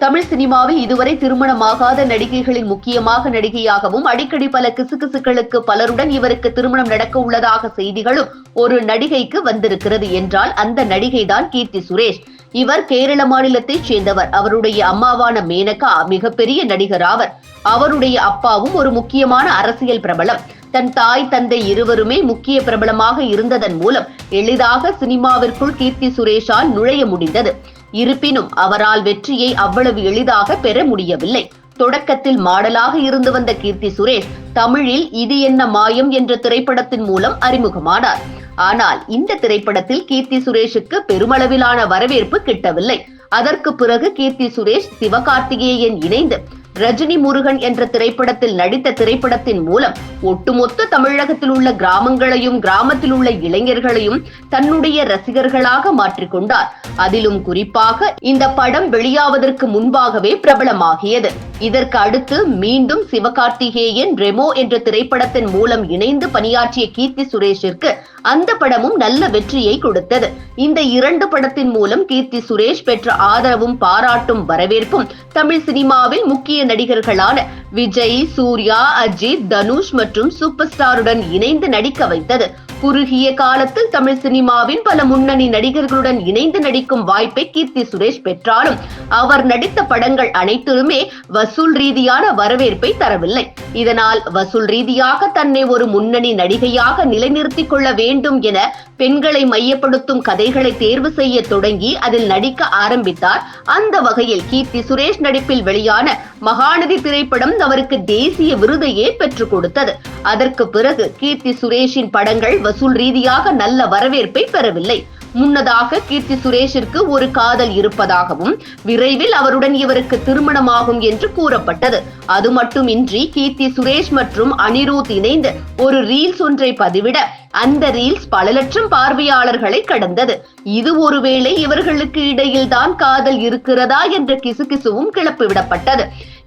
தமிழ் சினிமாவில் இதுவரை திருமணமாகாத நடிகைகளின் முக்கியமாக நடிகையாகவும் அடிக்கடி பல கிசுகிசுக்களுக்கு பலருடன் இவருக்கு திருமணம் நடக்க உள்ளதாக செய்திகளும் ஒரு நடிகைக்கு வந்திருக்கிறது என்றால் அந்த நடிகைதான் கீர்த்தி சுரேஷ். இவர் கேரள மாநிலத்தைச் சேர்ந்தவர். அவருடைய அம்மாவான மேனகா மிகப்பெரிய நடிகர் ஆவர். அவருடைய அப்பாவும் ஒரு முக்கியமான அரசியல் பிரபலம். தன் தாய் தந்தை இருவருமே முக்கிய பிரபலமாக இருந்ததன் மூலம் எளிதாக சினிமாவிற்குள் கீர்த்தி சுரேஷால் நுழைய முடிந்தது. இருப்பினும் அவரால் வெற்றியை அவ்வளவு எளிதாக பெற முடியவில்லை. தொடக்கத்தில் மாடலாக இருந்து வந்த கீர்த்தி சுரேஷ் தமிழில் இது என்ன மாயம் என்ற திரைப்படத்தின் மூலம் அறிமுகமானார். ஆனால் இந்த திரைப்படத்தில் கீர்த்தி சுரேஷுக்கு பெருமளவிலான வரவேற்பு கிட்டவில்லை. அதற்கு பிறகு கீர்த்தி சுரேஷ் சிவகார்த்திகேயன் இணைந்து ரஜினி முருகன் என்ற திரைப்படத்தில் நடித்த திரைப்படத்தின் மூலம் ஒட்டுமொத்த தமிழகத்தில் உள்ள கிராமங்களையும் கிராமத்தில் உள்ள இளைஞர்களையும் தன்னுடைய ரசிகர்களாக மாற்றிக்கொண்டார். அதிலும் குறிப்பாக இந்த படம் வெளியாவதற்கு முன்பாகவே பிரபலமாகியது. இதற்கு அடுத்து மீண்டும் சிவகார்த்திகேயன் ரெமோ என்ற திரைப்படத்தின் மூலம் இணைந்து பணியாற்றிய கீர்த்தி சுரேஷிற்கு அந்த படமும் நல்ல வெற்றியை கொடுத்தது. இந்த இரண்டு படத்தின் மூலம் கீர்த்தி சுரேஷ் பெற்ற ஆதரவும் பாராட்டும் வரவேற்பும் தமிழ் சினிமாவில் முக்கிய நடிகர்களான விஜய் சூர்யா அஜித் தனுஷ் மற்றும் சூப்பர் ஸ்டாருடன் இணைந்து நடிக்க வைத்தது. குறுகிய காலத்தில் தமிழ் சினிமாவின் பல முன்னணி நடிகர்களுடன் இணைந்து நடிக்கும் வாய்ப்பை கீர்த்தி சுரேஷ் பெற்றாலும் அவர் நடித்த படங்கள் அனைத்திலுமே வசூல் ரீதியான வரவேற்பை தரவில்லை. இதனால் வசூல் ரீதியாக தன்னை ஒரு முன்னணி நடிகையாக நிலைநிறுத்திக் கொள்ள வேண்டும் என பெண்களை மையப்படுத்தும் கதைகளை தேர்வு செய்ய தொடங்கி அதில் நடிக்க ஆரம்பித்தார். அந்த வகையில் கீர்த்தி சுரேஷ் நடிப்பில் வெளியான மகாநதி திரைப்படம் அவருக்கு தேசிய விருதையே பெற்றுக் கொடுத்தது. அதற்கு பிறகு கீர்த்தி சுரேஷின் படங்கள் வசூல் ரீதியாக நல்ல வரவேற்பை பெறவில்லை. முன்னதாக கீர்த்தி சுரேஷிற்கு ஒரு காதல் இருப்பதாகவும் விரைவில் அவருடன் இவருக்கு திருமணமாகும் என்று கூறப்பட்டது. அது மட்டுமின்றி கீர்த்தி சுரேஷ் மற்றும் அனிருத் இணைந்து ஒரு ரீல்ஸ் ஒன்றை பதிவிட அந்த ரீல்ஸ் பல லட்சம் பார்வையாளர்களை கடந்தது. இது ஒருவேளை இவர்களுக்கு இடையில் தான் காதல் இருக்கிறதா என்ற கிசுகிசுவும் கிளப்பிவிடப்பட்டது.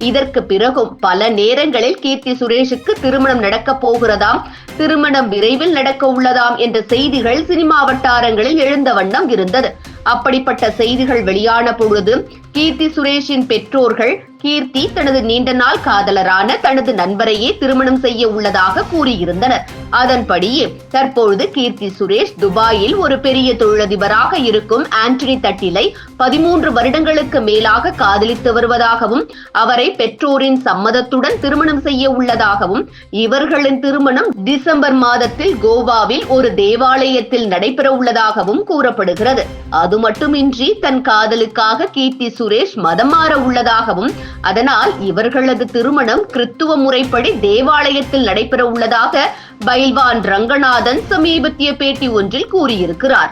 இதற்கு பிறகும் பல நேரங்களில் கீர்த்தி சுரேஷுக்கு திருமணம் நடக்கப் போகிறதாம் திருமணம் விரைவில் நடக்க உள்ளதாம் என்ற செய்திகள் சினிமா வட்டாரங்களில் எழுந்த வண்ணம் இருந்தது. அப்படிப்பட்ட செய்திகள் வெளியான பொழுது கீர்த்தி சுரேஷின் பெற்றோர்கள் கீர்த்தி தனது நீண்ட நாள் காதலரான தனது நண்பரையே திருமணம் செய்ய உள்ளதாக கூறியிருந்தனர். அதன்படியே தற்பொழுது கீர்த்தி சுரேஷ் துபாயில் ஒரு பெரிய தொழிலதிபராக இருக்கும் ஆண்டனி தட்டிலை பதிமூன்று வருடங்களுக்கு மேலாக காதலித்து வருவதாகவும் அவரை பெற்றோரின் சம்மதத்துடன் திருமணம் செய்ய உள்ளதாகவும் இவர்களின் திருமணம் டிசம்பர் மாதத்தில் கோவாவில் ஒரு தேவாலயத்தில் நடைபெற உள்ளதாகவும் கூறப்படுகிறது. அது மட்டுமின்றி தன் காதலுக்காக கீர்த்தி சுரேஷ் மதம் மாற உள்ளதாகவும் அதனால் இவர்களது திருமணம் கிறித்துவ முறைப்படி தேவாலயத்தில் நடைபெற உள்ளதாக பைல்வான் ரங்கநாதன் சமீபத்திய பேட்டி ஒன்றில் கூறியிருக்கிறார்.